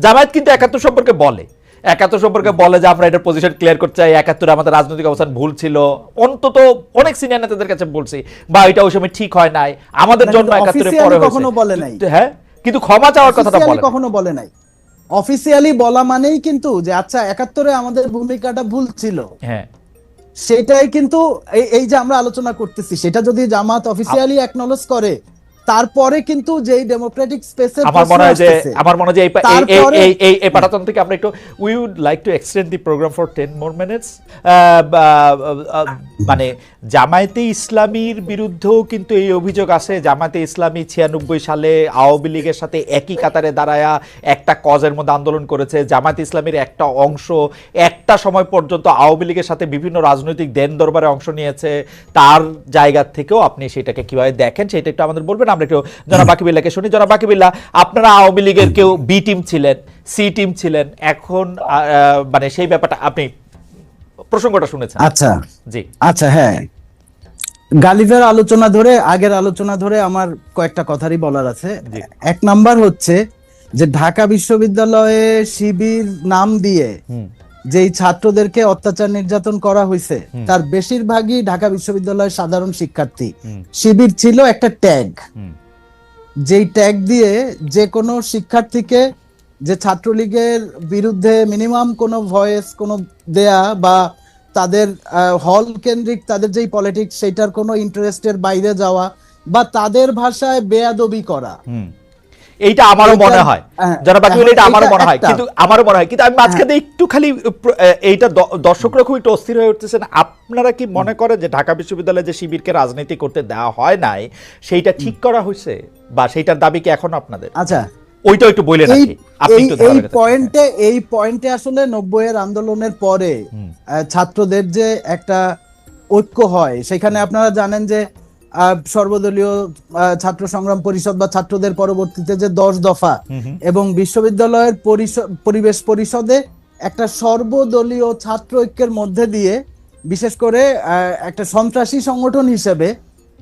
জামায়াত কিন্তু একাত্তর সম্পর্কে বলে। একাত্তর সম্পর্কে বলে যে আমরা এটার পজিশন ক্লিয়ার করতে চাই। একাত্তরে আমাদের রাজনৈতিক অবস্থান ভুল ছিল। অন্তত অনেক সিনিয়র নেতাদের কাছে বলছি বা এটা ওই সময় ঠিক হয় নাই। আমাদের জন্য একাত্তরে পরে কখনো বলে নাই। হ্যাঁ কিন্তু ক্ষমা চাওয়ার কথাটা বলে। কখনো বলে নাই। অফিসিয়ালি বলা মানেই কিন্তু যে আচ্ছা একাত্তরে আমাদের ভূমিকাটা ভুল ছিল। হ্যাঁ। সেটাই কিন্তু এই- এই যে আমরা আলোচনা করতেছি সেটা যদি জামাত অফিসিয়ালি একনলেজ করে তারপরে কিন্তু যেই ডেমোক্রেটিক স্পেসে আমার মনে হয় যে আমার মনে হয় যে এই এই- এই- পাঠাতন থেকে আমরা একটু we would like to extend the programme for ten more minutes মানে জামায়াতে ইসলামীর বিরুদ্ধেও কিন্তু এই অভিযোগ আছে। জামায়াতে ইসলামী ছিয়ানব্বই সালে আওয়ামী লীগের সাথে একই কাতারে দাঁড়ায়া একটা কজের মধ্যে আন্দোলন করেছে। জামায়াতে ইসলামীর একটা অংশ একটা সময় পর্যন্ত আওয়ামী লীগের সাথে বিভিন্ন রাজনৈতিক দেন দরবারে অংশ নিয়েছে। তার জায়গা থেকেও আপনি সেটাকে কীভাবে দেখেন সেটা একটু আমাদের বলবেন। আমরা একটু জনাব বাকিবিল্লাকে শুনি। জনাব বাকিবিল্লা আপনারা আওয়ামী লীগের কেউ বি টিম ছিলেন সি টিম ছিলেন এখন মানে সেই ব্যাপারটা আপনি প্রসঙ্গটা শুনেছেন। আচ্ছা। জি। আচ্ছা হ্যাঁ। গালিবের আলোচনা ধরে আগের আলোচনা ধরে আমার কয়েকটা কথারই বলার আছে। এক নাম্বার হচ্ছে যে ঢাকা বিশ্ববিদ্যালয়ে শিবির নাম দিয়ে যেই ছাত্রদেরকে অত্যাচার নির্যাতন করা হয়েছে তার বেশিরভাগই ঢাকা বিশ্ববিদ্যালয়ের সাধারণ শিক্ষার্থী। শিবির ছিল একটা ট্যাগ। যেই ট্যাগ দিয়ে যে কোনো শিক্ষার্থীকে যে ছাত্রলীগের বিরুদ্ধে মিনিমাম কোনো ভয়েস কোনো দেয়া বা তাদের হল কেন্দ্রিক তাদের যেই পলিটিক্স সেটার কোনো ইন্টারেস্টের বাইরে যাওয়া বা তাদের ভাষায় বেয়াদবি করা। এইটা আমারও মনে হয়। হ্যাঁ, যারা বাকি এটা আমারও মনে হয়। হ্যাঁ। কিন্তু আমারও মনে হয়। কিন্তু আমি মাঝখানে একটু খালি এইটা দর্শকরা খুব একটু অস্থির হয়ে উঠতেছেন। আপনারা কি মনে করেন যে ঢাকা বিশ্ববিদ্যালয়ে যে শিবিরকে রাজনীতি করতে দেওয়া হয় নাই সেইটা ঠিক করা হয়েছে? বা সেইটার দাবি কি এখন আপনাদের? আচ্ছা। ওইটা একটু বলে রাখি। এই পয়েন্টে এই পয়েন্টে আসলে নব্বইয়ের আন্দোলনের পরে ছাত্রদের যে একটা ঐক্য হয় সেখানে আপনারা জানেন যে সর্বদলীয় ছাত্র সংগ্রাম পরিষদ বা ছাত্রদের পরবর্তীতে যে দশ দফা। এবং বিশ্ববিদ্যালয়ের পরিবেশ পরিষদে একটা সর্বদলীয় ছাত্র ঐক্যের মধ্যে দিয়ে বিশেষ করে একটা সন্ত্রাসী সংগঠন হিসেবে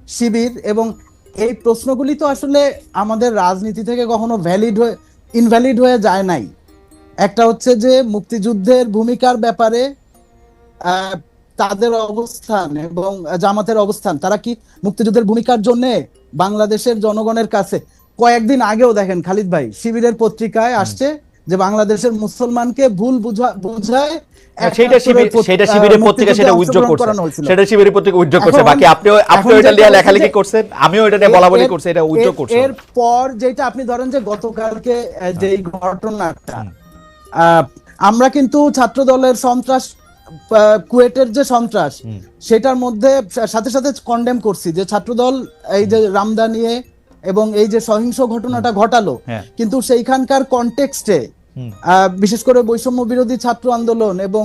শিবির এবং এই প্রশ্নগুলি তো আসলে আমাদের রাজনীতি থেকে কখনো ভ্যালিড হয়ে ইনভ্যালিড হয়ে যায় নাই একটা হচ্ছে যে মুক্তিযুদ্ধের ভূমিকার ব্যাপারে আহ, তাদের অবস্থান এবং জামাতের অবস্থান। তারা কি মুক্তিযুদ্ধের ভূমিকার জন্য বাংলাদেশের জনগণের কাছে কয়েকদিন আগেও দেখেন খালিদ ভাই শিবিরের পত্রিকায় আসছে যে বাংলাদেশের মুসলমানকে ভুল বুঝা বুঝায় সেইটা শিবির সেটা শিবিরের পত্রিকা সেটা উজ্জ্বল করছে। সেটা শিবিরের পত্রিকা উজ্জ্বল করছে। বাকি আপনিও আপনি এখন নিয়ে লেখালেখি যে- আমিও এটা নিয়ে করছি এটা করছে এর পর যেটা আপনি ধরেন যে গতকালকে ঘটনাটা আহ, আমরা কিন্তু ছাত্র দলের সন্ত্রাস কুয়েটের যে সন্ত্রাস সেটার মধ্যে সাথে সাথে কন্ডেম করছি যে ছাত্রদল এই যে রামদা নিয়ে এবং এই যে সহিংস ঘটনাটা ঘটালো হ্যাঁ। কিন্তু সেইখানকার কনটেক্সটে। বিশেষ করে বৈষম্য বিরোধী ছাত্র আন্দোলন এবং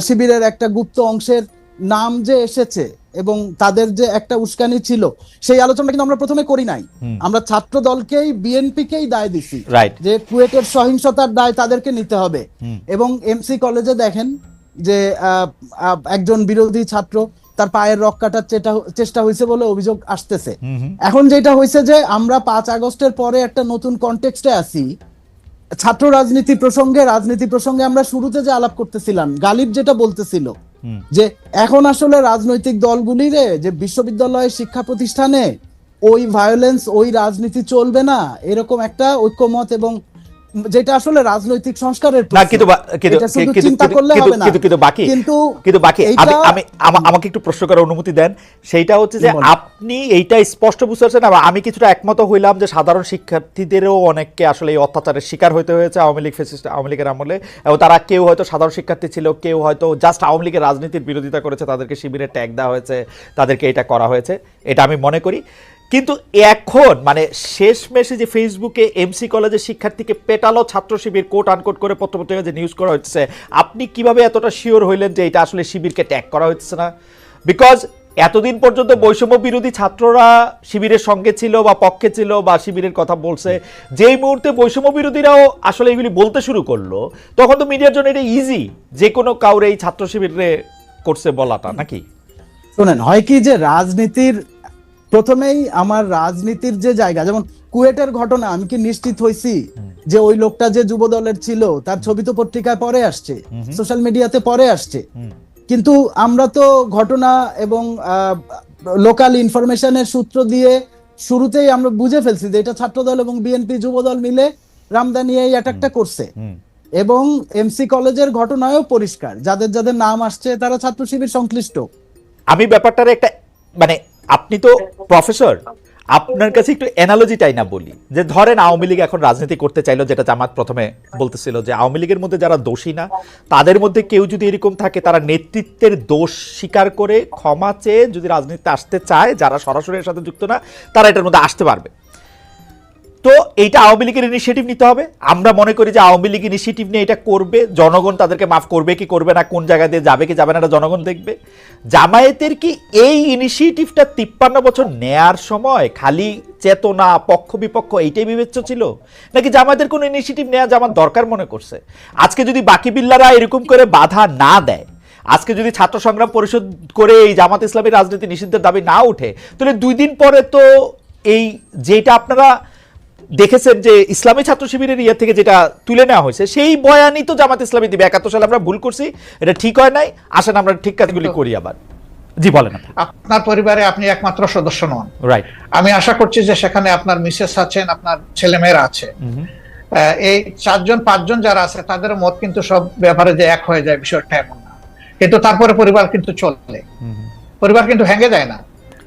শিবিরের একটা গুপ্ত অংশের নাম যে এসেছে এবং তাদের যে একটা উস্কানি ছিল সেই আলোচনা কিন্তু আমরা প্রথমে করি নাই। আমরা ছাত্র দলকেই বিএনপিকেই দায় দিছি যে কুয়েটের সহিংসতার দায় তাদেরকে নিতে হবে। এবং এমসি কলেজে দেখেন যে একজন বিরোধী ছাত্র তার পায়ের রক কাটার চেষ্টা- হয়েছে বলে অভিযোগ আসতেছে। এখন যেটা হয়েছে যে আমরা পাঁচ আগস্টের পরে একটা নতুন কনটেক্সটে আছি। ছাত্র রাজনীতি প্রসঙ্গে রাজনীতি প্রসঙ্গে আমরা শুরুতে যে আলাপ করতেছিলাম গালিব যেটা বলতেছিল। যে এখন আসলে রাজনৈতিক দলগুলি রে, যে বিশ্ববিদ্যালয়ে শিক্ষা প্রতিষ্ঠানে ওই ভায়োলেন্স ওই রাজনীতি চলবে না, এরকম একটা ঐক্যমত এবং যেটা আসলে রাজনৈতিক সংস্কারের না কিন্তু কিন্তু কিন্তু- চিন্তা করলে হবে না। কিন্তু কিন্তু বাকি কিন্তু কিন্তু বাকি আমি আমি আমাকে একটু প্রশ্ন করার অনুমতি দেন। সেইটা হচ্ছে যে আপনি এইটা স্পষ্ট বুঝতে পারছেন আর আমি কিছুটা একমত হইলাম যে সাধারণ শিক্ষার্থীদেরও অনেককে আসলে এই অত্যাচারের শিকার হতে হয়েছে আওয়ামী লীগ ফেসিস্ট আওয়ামী লীগের আমলে। এবং তারা কেউ হয়তো সাধারণ শিক্ষার্থী ছিল কেউ হয়তো জাস্ট আওয়ামী লীগের রাজনীতির বিরোধিতা করেছে তাদেরকে শিবিরে ট্যাগ দেওয়া হয়েছে তাদেরকে এটা করা হয়েছে। এটা আমি মনে করি। কিন্তু এখন মানে শেষ মেশে যে ফেসবুকে এমসি কলেজের শিক্ষার্থীকে পেটালো ছাত্র শিবির কোট আনকোট করে পত্রপত্রিকা যে নিউজ করা হচ্ছে আপনি কীভাবে এতটা শিওর হইলেন যে এটা আসলে শিবিরকে ট্যাগ করা হচ্ছে না? বিকজ এতদিন পর্যন্ত বৈষম্য বিরোধী ছাত্ররা শিবিরের সঙ্গে ছিল বা পক্ষে ছিল বা শিবিরের কথা বলছে, যেই মুহূর্তে বৈষম্য বিরোধীরাও আসলে এগুলি বলতে শুরু করল, তখন তো মিডিয়ার জন্য এটা ইজি যে কোনো কাউরে এই ছাত্র শিবিরে করছে বলাটা, নাকি? শোনেন, হয় কি যে রাজনীতির প্রথমেই আমার রাজনীতির যে জায়গা যেমন কুয়েটের ঘটনা আমি কি নিশ্চিত হইছি যে ওই লোকটা যে যুব দলের ছিল তার ছবি তো পত্রিকায় পরে আসছে সোশ্যাল মিডিয়াতে পরে আসছে। কিন্তু আমরা তো ঘটনা এবং লোকাল ইনফরমেশনের সূত্র দিয়ে শুরুতেই আমরা বুঝে ফেলছি যে এটা ছাত্রদল এবং বিএনপি যুবদল মিলে রামদানি এই অ্যাটাকটা করছে। এবং এমসি কলেজের ঘটনায়ও পরিষ্কার যাদের যাদের নাম আসছে তারা ছাত্র শিবির সংশ্লিষ্ট। আমি ব্যাপারটার একটা মানে আপনি তো প্রফেসর। আপনার কাছে একটু অ্যানালজিটাই না বলি। যে ধরেন আওয়ামী লীগ এখন রাজনীতি করতে চাইলো, যেটা জামাত প্রথমে বলতেছিল যে আওয়ামী লীগের মধ্যে যারা দোষী না, তাদের মধ্যে কেউ যদি এরকম থাকে, তারা নেতৃত্বের দোষ স্বীকার করে ক্ষমা চেয়ে যদি রাজনীতিতে আসতে চায়, যারা সরাসরি এর সাথে যুক্ত না, তারা এটার মধ্যে আসতে পারবে। তো এইটা আওয়ামী লীগের ইনিশিয়েটিভ নিতে হবে। আমরা মনে করি যে আওয়ামী লীগ ইনিশিয়েটিভ নিয়ে এটা করবে, জনগণ তাদেরকে মাফ করবে কি করবে না, কোন জায়গা দিয়ে যাবে কি যাবে না, এটা জনগণ দেখবে। জামায়াতের কি এই ইনিশিয়েটিভটা তিপ্পান্ন বছর নেয়ার সময় খালি চেতনা পক্ষ বিপক্ষ এইটাই বিবেচ্য ছিল? নাকি জামায়াতের কোনো ইনিশিয়েটিভ নেওয়া জামাত দরকার মনে করছে? আজকে যদি বাকি বিল্লারা এরকম করে বাধা না দেয়, আজকে যদি ছাত্র সংগ্রাম পরিষদ করে এই জামাত ইসলামী রাজনীতি নিষিদ্ধের দাবি না উঠে তাহলে দুই দিন পরে তো এই যেটা আপনারা দেখেছেন যে ইসলামী ছাত্র শিবিরের ইয়ে থেকে যেটা তুলে নেওয়া হয়েছে সেই বয়ানই তো জামাত ইসলামী দিবে। একাত্তর সালে আমরা ভুল করছি এটা ঠিক হয় নাই। আসেন আমরা ঠিক কাজগুলি করি আবার। জি বলেন আপনার পরিবারে আপনি একমাত্র সদস্য নন। রাইট আমি আশা করছি যে সেখানে আপনার মিসেস আছেন আপনার ছেলেমেয়েরা আছে। এই চারজন পাঁচজন যারা আছে তাদের মত কিন্তু সব ব্যাপারে যে এক হয়ে যায় বিষয়টা এমন না। কিন্তু তারপরে পরিবার কিন্তু চলে। পরিবার কিন্তু ভেঙে যায় না।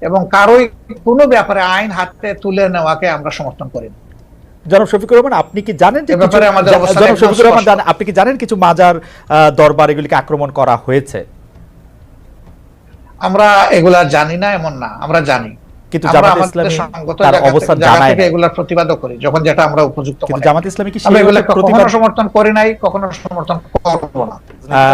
এবং কারোই কোনো ব্যাপারে আইন হাতে তুলে নেওয়াকে আমরা সমর্থন করি না। জনাব শফিকুর রহমান আপনি কি জানেন যে জনাব শফিকুর রহমান জানেন- আপনি কি জানেন কিছু মাজার আহ, দরবার এগুলিকে আক্রমণ করা হয়েছে? আমরা এগুলা জানি না এমন না। আমরা জানি। কিন্তু জামাত ইসলামী তার অবস্থান জানায় না। এগুলার প্রতিবাদও করি যখন যেটা আমরা উপযুক্ত মনে জামাত ইসলামী কি সেই প্রতিবাদ সমর্থন করি নাই কখনো সমর্থন করব না।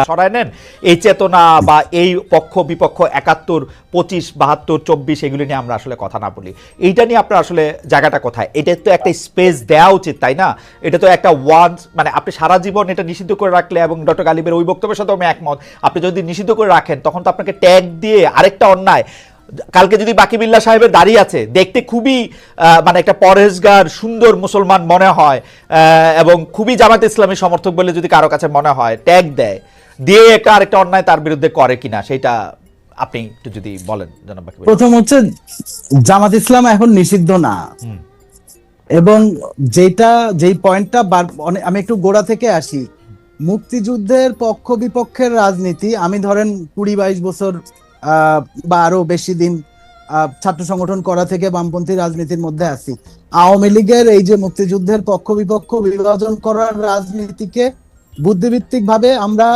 সরায় নেন। এই চেতনা বা এই পক্ষ বিপক্ষ একাত্তর পঁচিশ বাহাত্তর চব্বিশ এগুলি নিয়ে আমরা আসলে কথা না বলি। এইটা নিয়ে আপনার আসলে জায়গাটা কোথায়? এটা তো একটা স্পেস দেওয়া উচিত তাই না? এটা তো একটা ওয়ান মানে আপনি সারা জীবন এটা নিষিদ্ধ করে রাখলে এবং ডক্টর গালিবের ওই বক্তব্যের সাথে আমি একমত। আপনি যদি নিষিদ্ধ করে রাখেন তখন তো আপনাকে ট্যাগ দিয়ে আরেকটা অন্যায় কালকে যদি বাকি বিল্লা সাহেবের দাঁড়িয়ে আছে দেখতে খুবই মানে একটা পরেশগার সুন্দর মুসলমান মনে হয় এবং খুবই জামাত ইসলামী সমর্থক বলে যদি কারও কাছে মনে হয় ট্যাগ দেয় দিয়ে একটা আরেকটা অন্যায় তার বিরুদ্ধে করে কিনা সেটা আপনি একটু যদি বলেন জনাব প্রথম হচ্ছে জামাত ইসলাম এখন নিষিদ্ধ না। এবং যেটা যেই পয়েন্টটা আমি একটু গোড়া থেকে আসি। মুক্তিযুদ্ধের পক্ষ বিপক্ষের রাজনীতি আমি ধরেন কুড়ি বাইশ বছর বা আরও বেশি দিন ছাত্র সংগঠন করা থেকে বামপন্থী রাজনীতির মধ্যে আছি। আওয়ামী লীগের এই যে মুক্তিযুদ্ধের পক্ষ বিপক্ষ বিভাজন করার রাজনীতিকে বুদ্ধিভিত্তিক ভাবে আমরা,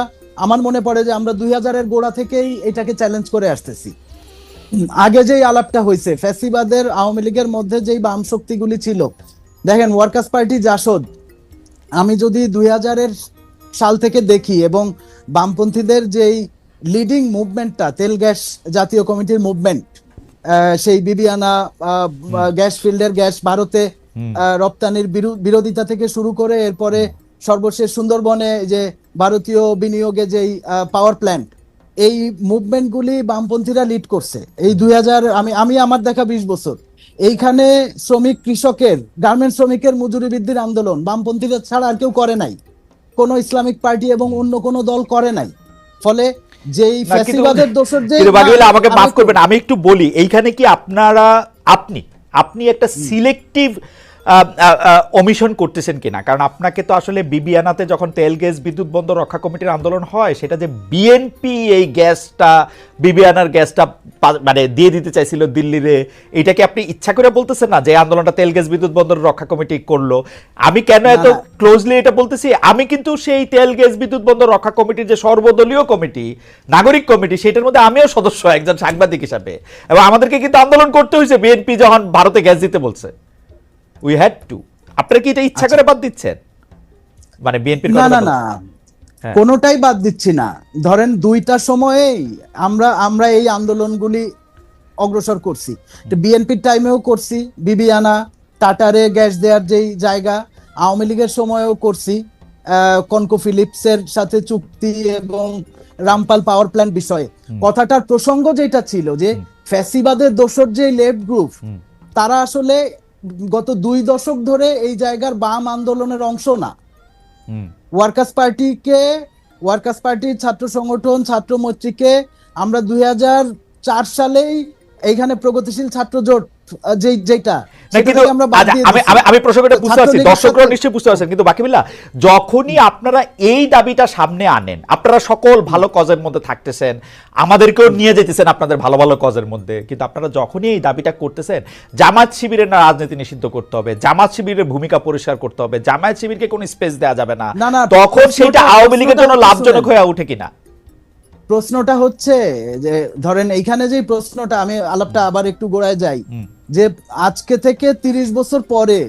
আমার মনে পড়ে যে আমরা দুই হাজারের গোড়া থেকেই এটাকে চ্যালেঞ্জ করে আসতেছি। আগে যেই আলাপটা হয়েছে ফ্যাসিবাদের আওয়ামী লীগের মধ্যে যেই বাম শক্তিগুলি ছিল, দেখেন ওয়ার্কার্স পার্টি জাসদ, আমি যদি দুই হাজারের সাল থেকে দেখি এবং বামপন্থীদের যেই লিডিং মুভমেন্টটা তেল গ্যাস জাতীয় কমিটির মুভমেন্ট সেই বিবিয়ানা গ্যাস ফিল্ডের গ্যাস ভারতে রপ্তানির বিরো- বিরোধিতা থেকে শুরু করে এরপরে সর্বশেষ সুন্দরবনে যে ভারতীয় বিনিয়োগে যেই পাওয়ার প্ল্যান্ট এই মুভমেন্টগুলি বামপন্থীরা লিড করছে। এই দুই হাজার আমি আমি আমার দেখা বিশ বছর। এইখানে শ্রমিক কৃষকের গার্মেন্ট শ্রমিকের মজুরি বৃদ্ধির আন্দোলন বামপন্থীরা ছাড়া আর কেউ করে নাই। কোনো ইসলামিক পার্টি এবং অন্য কোনো দল করে নাই। ফলে যেই ফ্যাসিবাদের দোষর যে আমাকে আমি মাফ করবেন আমি একটু বলি এইখানে কি আপনারা আপনি আপনি একটা সিলেক্টিভ অমিশন করতেছেন কিনা? কারণ আপনাকে তো আসলে বিবিয়ানাতে যখন তেল গ্যাস বিদ্যুৎ বন্ধ রক্ষা কমিটির আন্দোলন হয় সেটা যে বিএনপি এই গ্যাসটা বিবিয়ানার গ্যাসটা মানে দিয়ে দিতে চাইছিল দিল্লিরে এটাকে আপনি ইচ্ছা করে বলতেছেন না যে আন্দোলনটা তেল গ্যাস বিদ্যুৎ বন্দর রক্ষা কমিটি করল? আমি কেন এত। ক্লোজলি এটা বলতেছি? আমি কিন্তু সেই তেল গ্যাস বিদ্যুৎ বন্দর রক্ষা কমিটির যে সর্বদলীয় কমিটি নাগরিক কমিটি সেটার মধ্যে আমিও সদস্য একজন সাংবাদিক হিসাবে। এবং আমাদেরকে কিন্তু আন্দোলন করতে হয়েছে বিএনপি যখন ভারতে গ্যাস দিতে বলছে। উই হ্যাড টু আপনারা কি এটা ইচ্ছা করে বাদ দিচ্ছেন? মানে বিএনপির না না না। হ্যাঁ। কোনোটাই বাদ দিচ্ছি না। ধরেন দুইটা সময়েই আমরা আমরা এই আন্দোলনগুলি অগ্রসর করছি। বিএনপির টাইমেও করছি বিবিয়ানা টাটারে গ্যাস দেওয়ার যেই জায়গা আওয়ামী লীগের সময়েও করছি কনকো ফিলিপসের সাথে চুক্তি এবং রামপাল পাওয়ার প্ল্যান্ট বিষয়ে। কথাটার প্রসঙ্গ যেটা ছিল যে ফ্যাসিবাদের দোসর যে লেফট গ্রুপ তারা আসলে গত দুই দশক ধরে এই জায়গার বাম আন্দোলনের অংশ না। ওয়ার্কার্স পার্টিকে ওয়ার্কার্স পার্টির ছাত্র সংগঠন ছাত্র মৈত্রীকে আমরা দুই হাজার চার সালেই এইখানে প্রগতিশীল ছাত্র জোট যেই যেটা আচ্ছা, দিয়ে আমি দিছি। আমি- আমি প্রসঙ্গটা বুঝতে পারছি। দর্শকরা নিশ্চয়ই বুঝতে পারছেন। কিন্তু বাকিবিল্লা যখনই আপনারা এই দাবিটা সামনে আনেন আপনারা সকল ভালো কজের মধ্যে থাকতেছেন আমাদেরকেও নিয়ে যেতেছেন আপনাদের ভালো ভালো কজের মধ্যে কিন্তু আপনারা যখনই এই দাবিটা করতেছেন জামাত শিবিরের না রাজনীতি নিষিদ্ধ করতে হবে জামাত শিবিরের ভূমিকা পরিষ্কার করতে হবে জামাত শিবিরকে কোনো স্পেস দেওয়া যাবে না তখন সেটা আওয়ামী লীগের জন্য লাভজনক হয়ে ওঠে কিনা? প্রশ্নটা হচ্ছে যে ধরেন এইখানে যে প্রশ্নটা আমি আলাপটা আবার একটু গোড়ায় যাই। যে আজকে থেকে তিরিশ বছর পরে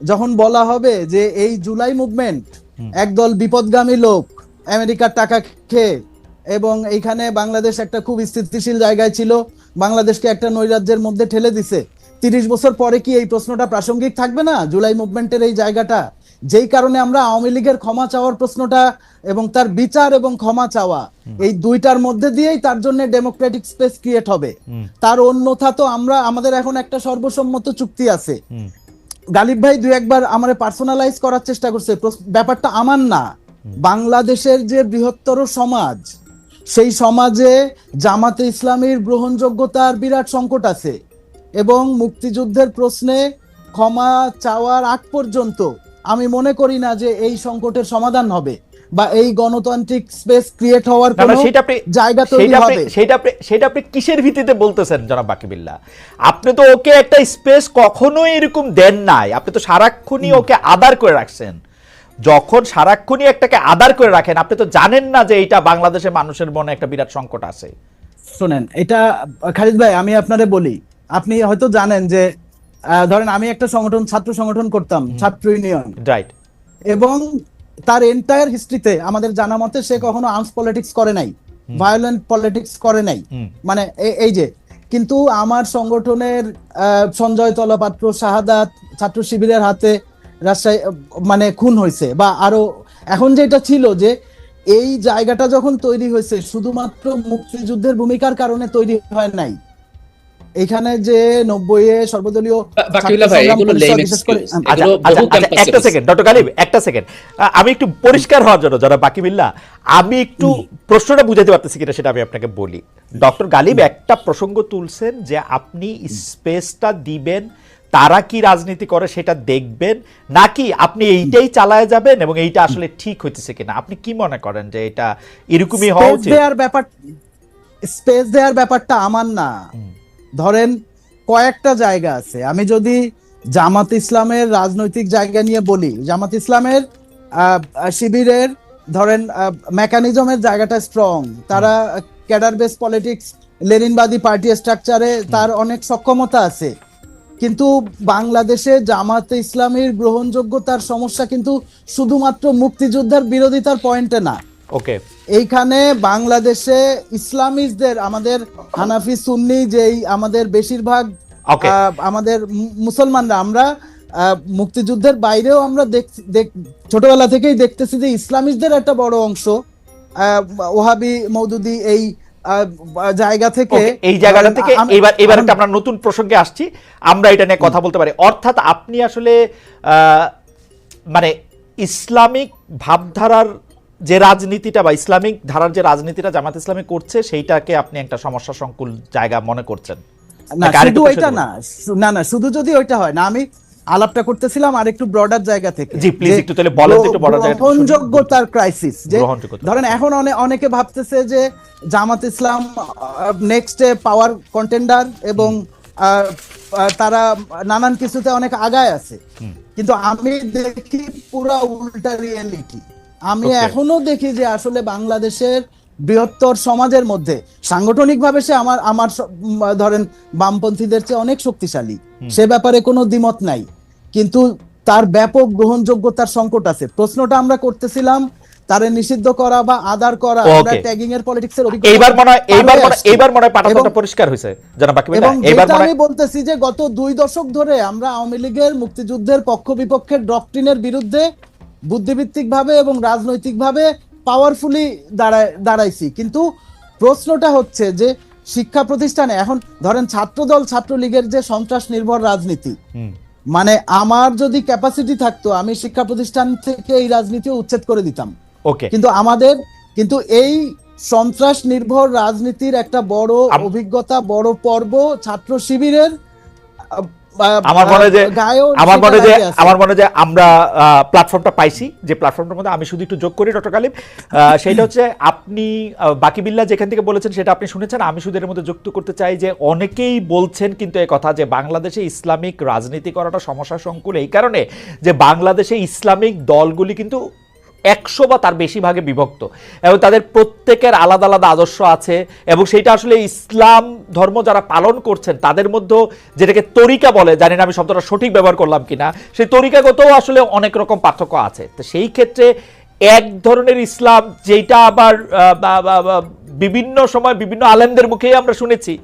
যখন বলা হবে যে এই জুলাই মুভমেন্ট একদল বিপদগামী লোক আমেরিকার টাকা খেয়ে এবং এইখানে বাংলাদেশ একটা খুব স্থিতিশীল জায়গায় ছিল বাংলাদেশকে একটা নৈরাজ্যের মধ্যে ঠেলে দিছে তিরিশ বছর পরে কি এই প্রশ্নটা প্রাসঙ্গিক থাকবে না? জুলাই মুভমেন্টের এই জায়গাটা যেই কারণে আমরা আওয়ামী লীগের ক্ষমা চাওয়ার প্রশ্নটা এবং তার বিচার এবং ক্ষমা চাওয়া এই দুইটার মধ্যে দিয়েই তার জন্য ডেমোক্রেটিক স্পেস ক্রিয়েট হবে। তার অন্যথা তো আমরা আমাদের এখন একটা সর্বসম্মত চুক্তি আছে। গালিব ভাই দুই একবার আমার পার্সোনালাইজ করার চেষ্টা করছে। ব্যাপারটা আমার না। বাংলাদেশের যে বৃহত্তর সমাজ সেই সমাজে জামাতে ইসলামীর গ্রহণযোগ্যতার বিরাট সংকট আছে এবং মুক্তিযুদ্ধের প্রশ্নে ক্ষমা চাওয়ার আগ পর্যন্ত আমি মনে করি না যে এই সংকটের সমাধান হবে বা এই গণতান্ত্রিক স্পেস ক্রিয়েট হওয়ার কোনো সেটা আপনি জায়গা তৈরি হবে। সেটা আপনি সেটা আপনি কিসের ভিত্তিতে বলতেছেন জনাব বাকিবিল্লা? আপনি তো ওকে একটা স্পেস কখনোই এরকম দেন নাই। আপনি তো সারাক্ষণই ওকে আদার করে রাখছেন। যখন সারাক্ষণই একটাকে আদার করে রাখেন আপনি তো জানেন না যে এটা বাংলাদেশের মানুষের মনে একটা বিরাট সংকট আছে। শোনেন এটা খালিদ ভাই আমি আপনারে বলি। আপনি হয়তো জানেন যে ধরেন আমি একটা সংগঠন ছাত্র সংগঠন করতাম ছাত্র ইউনিয়ন। রাইট এবং তার এন্টায়ার হিস্ট্রিতে আমাদের জানা মতে সে কখনো আর্মস পলিটিক্স করে নাই ভায়োলেন্ট পলিটিক্স করে নাই। মানে এই যে কিন্তু আমার সংগঠনের সঞ্জয় তলপাত্র শাহাদাত ছাত্র শিবিরের হাতে রাজশাহী মানে খুন হয়েছে বা আরও এখন যেটা ছিল যে এই জায়গাটা যখন তৈরি হয়েছে শুধুমাত্র মুক্তিযুদ্ধের ভূমিকার কারণে তৈরি হয় নাই। এখানে যে নব্বই এ সর্বদলীয়। আচ্ছা আচ্ছা আচ্ছা, একটা সেকেন্ড ডক্টর গালিব একটা সেকেন্ড আমি একটু পরিষ্কার হওয়ার জন্য যারা বাকি বিল্লা আমি একটু প্রশ্নটা বুঝাতে পারতেছি কিনা সেটা আমি আপনাকে বলি। ডক্টর গালিব একটা প্রসঙ্গ তুলছেন যে আপনি স্পেসটা দিবেন তারা কি রাজনীতি করে সেটা দেখবেন নাকি আপনি এইটাই চালায় যাবেন এবং এইটা আসলে ঠিক হইতেছে কিনা? আপনি কি মনে করেন যে এটা এরকমই হওয়া উচিত? ব্যাপার স্পেস দেওয়ার ব্যাপারটা আমার না। ধরেন কয়েকটা জায়গা আছে। আমি যদি জামাত ইসলামের রাজনৈতিক জায়গা নিয়ে বলি জামাত ইসলামের শিবিরের ধরেন মেকানিজমের জায়গাটা স্ট্রং তারা ক্যাডার বেস পলিটিক্স লেনিনবাদী পার্টি স্ট্রাকচারে তার অনেক সক্ষমতা আছে। কিন্তু বাংলাদেশে জামাত ইসলামের গ্রহণযোগ্যতার সমস্যা কিন্তু শুধুমাত্র মুক্তিযোদ্ধার বিরোধিতার পয়েন্টে না। ওকে এইখানে বাংলাদেশে ইসলামিস্টদের আমাদের হানাফি সুন্নি যেই আমাদের বেশিরভাগ আমাদের মুসলমানরা আমরা মুক্তিযুদ্ধের বাইরেও আমরা ছোটবেলা থেকেই দেখতেছি যে ইসলামিস্টদের একটা বড় অংশ ওহাবি মৌদুদি এই জায়গা থেকে এই জায়গাটা থেকে এবার এবার একটা আমরা নতুন প্রসঙ্গে আসছি আমরা এটা নিয়ে কথা বলতে পারি। অর্থাৎ আপনি আসলে মানে ইসলামিক ভাবধারার যে রাজনীতিটা বা ইসলামিক ধারার যে রাজনীতিটা জামাত ইসলামী করছে সেইটাকে আপনি একটা সমস্যা সংকুল জায়গা মনে করছেন? না শুধু ওইটা না না না শুধু যদি ওইটা হয় না আমি আলাপটা করতেছিলাম আর একটু ব্রডার জায়গা থেকে জি, যে একটু তাহলে বলেন একটু জায়গাটা শুনি। গ্রহণযোগ্যতার ক্রাইসিস যে ধরেন এখন অনেক অনেকে ভাবতেছে যে জামাত ইসলাম নেক্সট পাওয়ার কন্টেন্ডার এবং তারা নানান কিছুতে অনেক আগায় আছে। কিন্তু আমি দেখি পুরা উল্টা রিয়েলিটি আমি এখনও দেখি যে আসলে বাংলাদেশের বৃহত্তর সমাজের মধ্যে সাংগঠনিকভাবে সে আমার আমার ধরেন বামপন্থীদের চেয়ে অনেক শক্তিশালী। সে ব্যাপারে কোনো দ্বিমত নাই। কিন্তু তার ব্যাপক গ্রহণযোগ্যতার সংকট আছে। প্রশ্নটা আমরা করতেছিলাম তারে নিষিদ্ধ করা বা আদার করা আমরা ট্যাগিং এর পলিটিক্স এর এইবার মনে হয় এইবার মনে হয় এইবার মনে হয় পাঠাতনটা পরিষ্কার হয়েছে জানা বাকি এবং এইবার মনে আমি বলতেছি যে গত দুই দশক ধরে আমরা আওয়ামী লীগের মুক্তিযুদ্ধের পক্ষ বিপক্ষের ডক্ট্রিনের বিরুদ্ধে বুদ্ধিভিত্তিক ভাবে এবং রাজনৈতিক ভাবে পাওয়ারফুলি দাঁড়ায় দাঁড়াইছি। কিন্তু প্রশ্নটা হচ্ছে যে শিক্ষা প্রতিষ্ঠানে এখন ধরেন ছাত্রদল ছাত্রলীগের যে সন্ত্রাস নির্ভর রাজনীতি মানে আমার যদি ক্যাপাসিটি থাকতো আমি শিক্ষা প্রতিষ্ঠান থেকে এই রাজনীতি উচ্ছেদ করে দিতাম। ওকে কিন্তু আমাদের কিন্তু এই সন্ত্রাস নির্ভর রাজনীতির একটা বড় অভিজ্ঞতা বড় পর্ব ছাত্র শিবিরের আমার মনে যে আমার মনে যে। আমার মনে যে আমরা প্ল্যাটফর্মটা পাইছি যে প্ল্যাটফর্মটার মধ্যে আমি শুধু একটু যোগ করি ডক্টর কালিম। সেটা হচ্ছে আপনি বাকি বিল্লা যেখান থেকে বলেছেন সেটা আপনি শুনেছেন। আমি শুধু এর মধ্যে যুক্ত করতে চাই যে অনেকেই বলছেন কিন্তু এই কথা যে বাংলাদেশে ইসলামিক রাজনীতি করাটা সমস্যা সংকুল এই কারণে যে বাংলাদেশে ইসলামিক দলগুলি কিন্তু একশো বা তার বেশি ভাগে বিভক্ত। এবং তাদের প্রত্যেকের আলাদা আলাদা আদর্শ আছে এবং সেটা আসলে ইসলাম ধর্ম যারা পালন করছেন, তাদের মধ্যে যেটাকে তরিকা বলে, জানি না আমি শব্দটা সঠিক ব্যবহার করলাম কিনা, সেই তরিকাগতও আসলে অনেক রকম পার্থক্য আছে। তো সেই ক্ষেত্রে এক ধরনের ইসলাম যেটা আবার বিভিন্ন সময় বিভিন্ন আলেমদের মুখেই আমরা শুনেছি।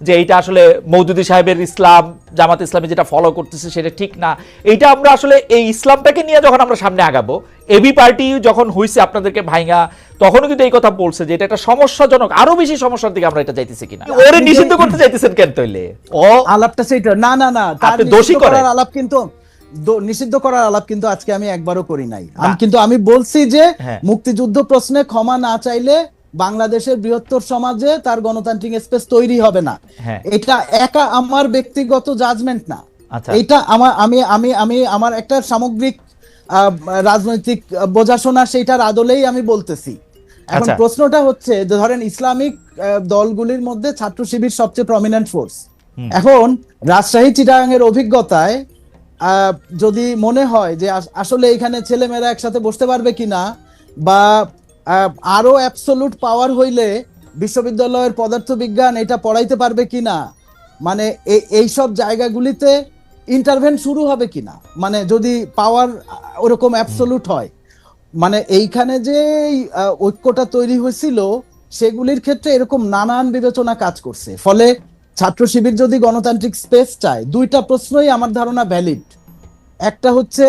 যে এইটা আসলে মৌদুদি সাহেবের ইসলাম জামাত ইসলামী যেটা ফলো করতেছে সেটা ঠিক না। এইটা আমরা আসলে এই ইসলামটাকে নিয়ে যখন আমরা সামনে আগাবো এবি পার্টি যখন হইছে আপনাদেরকে ভাইঙ্গা তখনও কিন্তু এই কথা বলছে যে এটা একটা সমস্যাজনক আরও বেশি সমস্যার দিকে আমরা এটা যাইতেছি কিনা। ওরে নিষিদ্ধ করতে চাইতেছেন কেন তৈলে? ও আলাপটা সেইটা না না না আপনি দোষী। করার আলাপ কিন্তু নিষিদ্ধ করার আলাপ কিন্তু আজকে আমি একবারও করি নাই। আমি কিন্তু আমি বলছি যে হ্যাঁ। মুক্তিযুদ্ধ প্রশ্নে ক্ষমা না চাইলে বাংলাদেশের বৃহত্তর সমাজে তার গণতান্ত্রিক স্পেস তৈরি হবে না হ্যাঁ। এটা একা আমার ব্যক্তিগত জাজমেন্ট না আচ্ছা। এটা আমার আমি আমি আমি আমার একটা সামগ্রিক রাজনৈতিক বোঝাশোনা সেইটার আদলেই আমি বলতেছি এখন আচ্ছা। প্রশ্নটা হচ্ছে যে ধরেন ইসলামিক দলগুলির মধ্যে ছাত্র শিবির সবচেয়ে প্রমিনেন্ট ফোর্স এখন রাজশাহী চিটাগাং এর অভিজ্ঞতায় আহ, যদি মনে হয় যে আসলে এখানে ছেলেমেয়েরা একসাথে বসতে পারবে কিনা বা আরও অ্যাবসলুট পাওয়ার হইলে বিশ্ববিদ্যালয়ের পদার্থবিজ্ঞান এটা পড়াইতে পারবে কিনা? মানে এই এইসব জায়গাগুলিতে ইন্টারভেন শুরু হবে কিনা? মানে যদি পাওয়ার ওরকম অ্যাবসলুট হয়। মানে এইখানে যে ঐক্যটা তৈরি হয়েছিল, সেগুলির ক্ষেত্রে এরকম নানান বিবেচনা কাজ করছে। ফলে ছাত্র শিবির যদি গণতান্ত্রিক স্পেস চায়, দুইটা প্রশ্নই আমার ধারণা ভ্যালিড একটা হচ্ছে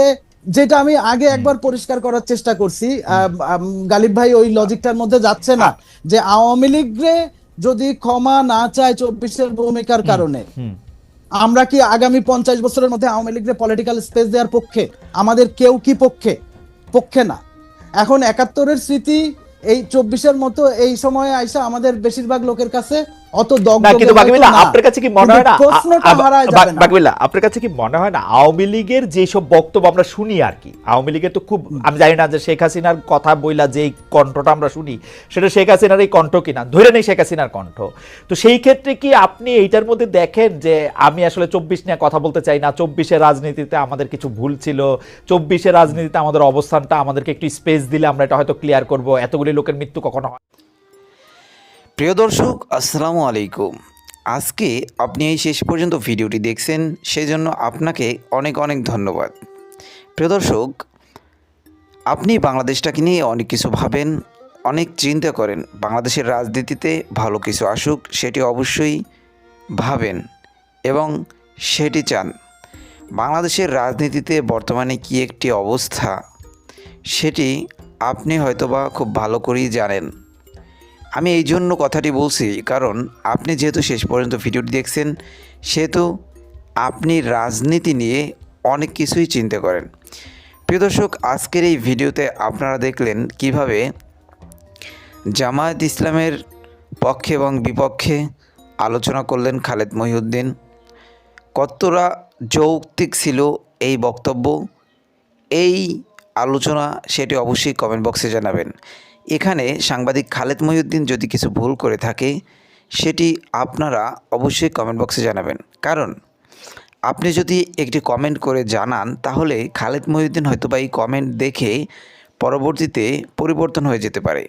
যেটা আমি আগে একবার পরিষ্কার করার চেষ্টা করছি গালিব ভাই ওই লজিকটার মধ্যে যাচ্ছে না যে আওয়ামী লীগরে যদি ক্ষমা না চায় চব্বিশের ভূমিকার কারণে আমরা কি আগামী পঞ্চাশ বছরের মধ্যে আওয়ামী লীগের পলিটিক্যাল স্পেস দেওয়ার পক্ষে? আমাদের কেউ কি পক্ষে? পক্ষে না। এখন একাত্তরের স্মৃতি এই চব্বিশের মতো এই সময়ে আইসা আমাদের বেশিরভাগ লোকের কাছে অত কিন্তু হয়তো আপনার কাছে কি মনে হয় না। আপনার কাছে কি মনে হয় না আওয়ামী লীগের যেসব বক্তব্য আমরা শুনি আর কি আওয়ামী লীগের তো খুব আমি জানি না যে শেখ হাসিনার কথা বইলা যে কণ্ঠটা আমরা শুনি সেটা শেখ হাসিনার এই কণ্ঠ কিনা ধরে নেই শেখ হাসিনার কণ্ঠ। তো সেই ক্ষেত্রে কি আপনি এইটার মধ্যে দেখেন যে আমি আসলে চব্বিশ নিয়ে কথা বলতে চাই না চব্বিশের রাজনীতিতে আমাদের কিছু ভুল ছিল চব্বিশের রাজনীতিতে আমাদের অবস্থানটা আমাদেরকে একটু স্পেস দিলে আমরা এটা হয়তো ক্লিয়ার করব এতগুলি লোকের মৃত্যু কখনো হয় প্রিয় দর্শক, আসসালামু আলাইকুম। আজকে আপনি এই শেষ পর্যন্ত ভিডিওটি দেখছেন, সেজন্য আপনাকে অনেক অনেক ধন্যবাদ। প্রিয় দর্শক, আপনি বাংলাদেশটাকে নিয়ে অনেক কিছু ভাবেন, অনেক চিন্তা করেন, বাংলাদেশের রাজনীতিতে ভালো কিছু আসুক, সেটি অবশ্যই ভাবেন এবং সেটি চান। বাংলাদেশের রাজনীতিতে বর্তমানে কি একটি অবস্থা, সেটি আপনি হয়তোবা খুব ভালো করেই জানেন। আমি এই জন্য কথাটি বলছি, কারণ আপনি যেহেতু শেষ পর্যন্ত ভিডিওটি দেখছেন, সেহেতু আপনি রাজনীতি নিয়ে অনেক কিছুই চিন্তা করেন। প্রিয় দর্শক, আজকের এই ভিডিওতে আপনারা দেখলেন কীভাবে জামায়াত ইসলামের পক্ষে এবং বিপক্ষে আলোচনা করলেন খালেদ মহিউদ্দিন। কতটা যৌক্তিক ছিল এই বক্তব্য? এই আলোচনা, সেটি অবশ্যই কমেন্ট বক্সে জানাবেন। এখানে সাংবাদিক খালেদ মহিউদ্দিন যদি কিছু ভুল করে থাকে, সেটি আপনারা অবশ্যই কমেন্ট বক্সে জানাবেন। কারণ, আপনি যদি একটি কমেন্ট করে জানান, তাহলে খালেদ মহিউদ্দিন হয়তো বা এই কমেন্ট দেখে পরবর্তীতে পরিবর্তন হয়ে যেতে পারে।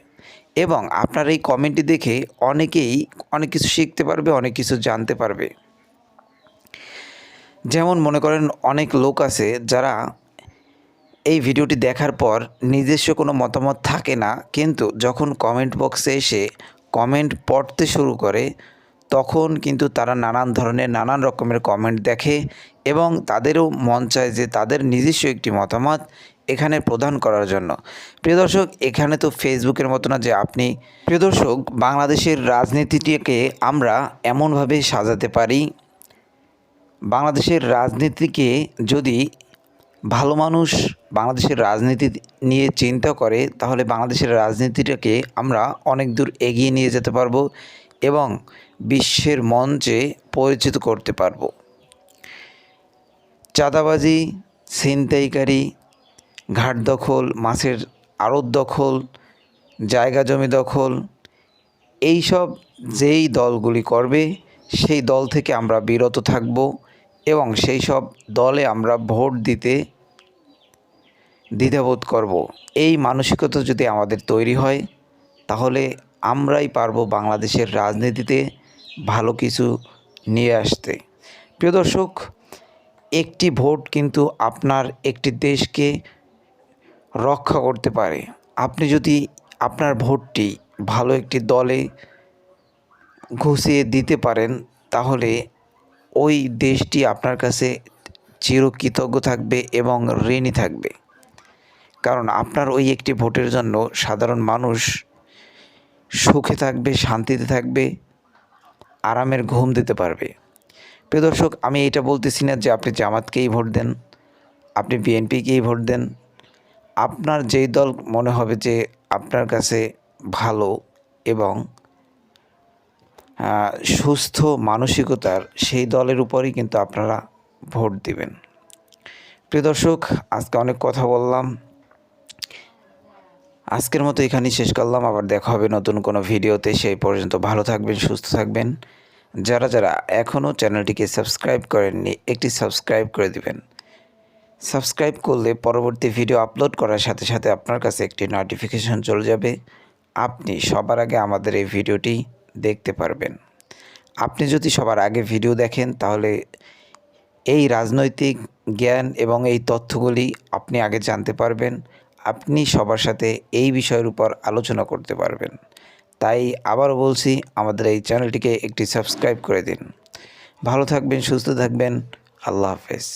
এবং আপনার এই কমেন্টটি দেখে অনেকেই অনেক কিছু শিখতে পারবে, অনেক কিছু জানতে পারবে। যেমন মনে করেন অনেক লোক আছে যারা এই ভিডিওটি দেখার পর নিজস্ব কোনো মতামত থাকে না, কিন্তু যখন কমেন্ট বক্সে এসে কমেন্ট পড়তে শুরু করে, তখন কিন্তু তারা নানান ধরনের, নানান রকমের কমেন্ট দেখে এবং তাদেরও মন চায় যে তাদের নিজস্ব একটি মতামত এখানে প্রদান করার জন্য। প্রিয় দর্শক, এখানে তো ফেসবুকের মতো না যে আপনি, প্রিয় দর্শক, বাংলাদেশের রাজনীতিটিকে আমরা এমনভাবে সাজাতে পারি, বাংলাদেশের রাজনীতিকে যদি ভালো মানুষ বাংলাদেশের রাজনীতি নিয়ে চিন্তা করে, তাহলে বাংলাদেশের রাজনীতিটাকে আমরা অনেক দূর এগিয়ে নিয়ে যেতে পারব এবং বিশ্বের মঞ্চে পরিচিত করতে পারব। চাঁদাবাজি, ছিনতাইকারী, ঘাট দখল, মাছের আড়ত দখল, জায়গা জমি দখল, এইসব যেই দলগুলি করবে, সেই দল থেকে আমরা বিরত থাকব। এবং সেই সব দলে আমরা ভোট দিতে, দ্বিধাবোধ করব। এই মানসিকতা যদি আমাদের তৈরি হয়, তাহলে আমরাই পারব বাংলাদেশের রাজনীতিতে ভালো কিছু নিয়ে আসতে। প্রিয় দর্শক, একটি ভোট কিন্তু আপনার একটি দেশকে রক্ষা করতে পারে। আপনি যদি আপনার ভোটটি ভালো একটি দলে ঘুষিয়ে দিতে পারেন, তাহলে ওই দেশটি আপনার কাছে চিরকৃতজ্ঞ থাকবে এবং ঋণী থাকবে। কারণ আপনার ওই একটি ভোটের জন্য সাধারণ মানুষ সুখে থাকবে, শান্তিতে থাকবে, আরামের ঘুম দিতে পারবে। প্রিয় দর্শক, আমি এটা বলতেছি না যে আপনি জামাতকেই ভোট দেন, আপনি বিএনপিকেই ভোট দেন। আপনার যেই দল মনে হবে যে আপনার কাছে ভালো এবং সুস্থ মানসিকতার সেই দলের উপরই কিন্তু আপনারা ভোট দিবেন। প্রিয় দর্শক, আজকে অনেক কথা বললাম। আজকের মতো এখানেই শেষ করলাম। আবার দেখা হবে নতুন কোনো ভিডিওতে। সেই পর্যন্ত ভালো থাকবেন, সুস্থ থাকবেন। যারা যারা এখনও চ্যানেলটিকে সাবস্ক্রাইব করেননি, একটি সাবস্ক্রাইব করে দিবেন। সাবস্ক্রাইব করলে পরবর্তী ভিডিও আপলোড করার সাথে সাথে আপনার কাছে একটি নোটিফিকেশন চলে যাবে। আপনি সবার আগে আমাদের এই ভিডিওটি দেখতে পারবেন। আপনি যদি সবার আগে ভিডিও দেখেন, তাহলে এই রাজনৈতিক জ্ঞান এবং এই তথ্যগুলি আপনি আগে জানতে পারবেন। আপনি সবার সাথে এই বিষয়ের উপর আলোচনা করতে পারবেন। তাই আবারও বলছি, আমাদের এই চ্যানেলটিকে একটি সাবস্ক্রাইব করে দিন। ভালো থাকবেন, সুস্থ থাকবেন। আল্লাহ হাফেজ।